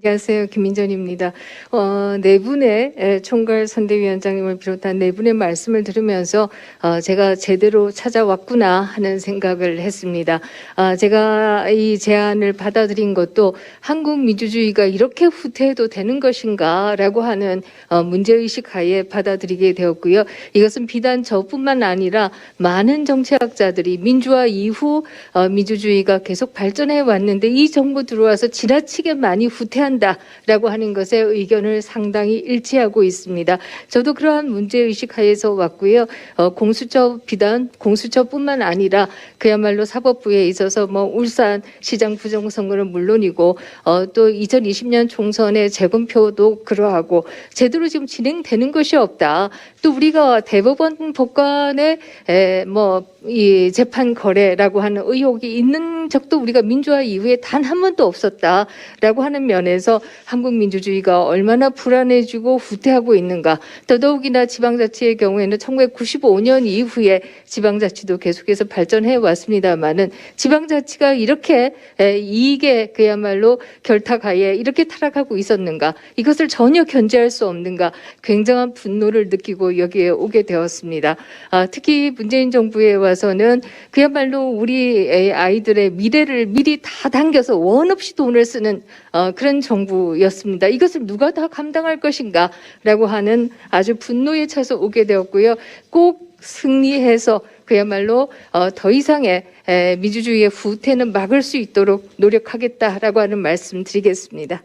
안녕하세요. 김민전입니다. 어, 네 분의 에, 총괄 선대위원장님을 비롯한 네 분의 말씀을 들으면서 어, 제가 제대로 찾아왔구나 하는 생각을 했습니다. 아, 제가 이 제안을 받아들인 것도 한국 민주주의가 이렇게 후퇴해도 되는 것인가라고 하는 어, 문제의식 하에 받아들이게 되었고요. 이것은 비단 저뿐만 아니라 많은 정치학자들이 민주화 이후 어, 민주주의가 계속 발전해 왔는데 이 정부 들어와서 지나치게 많이 후퇴한 다라고 하는 것에 의견을 상당히 일치하고 있습니다. 저도 그러한 문제 의식 하에서 왔고요. 어, 공수처 비단 공수처뿐만 아니라 그야말로 사법부에 있어서 뭐 울산 시장 부정선거는 물론이고 어, 또 2020년 총선의 재검표도 그러하고 제대로 지금 진행되는 것이 없다. 또 우리가 대법원 법관의 에, 뭐이 재판 거래라고 하는 의혹이 있는 적도 우리가 민주화 이후에 단 한 번도 없었다라고 하는 면에서 한국 민주주의가 얼마나 불안해지고 후퇴하고 있는가. 더더욱이나 지방자치의 경우에는 1995년 이후에 지방자치도 계속해서 발전해 왔습니다만은 지방자치가 이렇게 에, 이익에 그야말로 결탁하에 이렇게 타락하고 있었는가. 이것을 전혀 견제할 수 없는가. 굉장한 분노를 느끼고 여기에 오게 되었습니다. 아, 특히 문재인 정부에 와서는 그야말로 우리 애- 아이들의 미래를 미리 다 당겨서 원 없이 돈을 쓰는 어, 그런 정부였습니다. 이것을 누가 다 감당할 것인가라고 하는 아주 분노에 차서 오게 되었고요. 꼭 승리해서 그야말로 어, 더 이상의 에, 민주주의의 후퇴는 막을 수 있도록 노력하겠다라고 하는 말씀 드리겠습니다.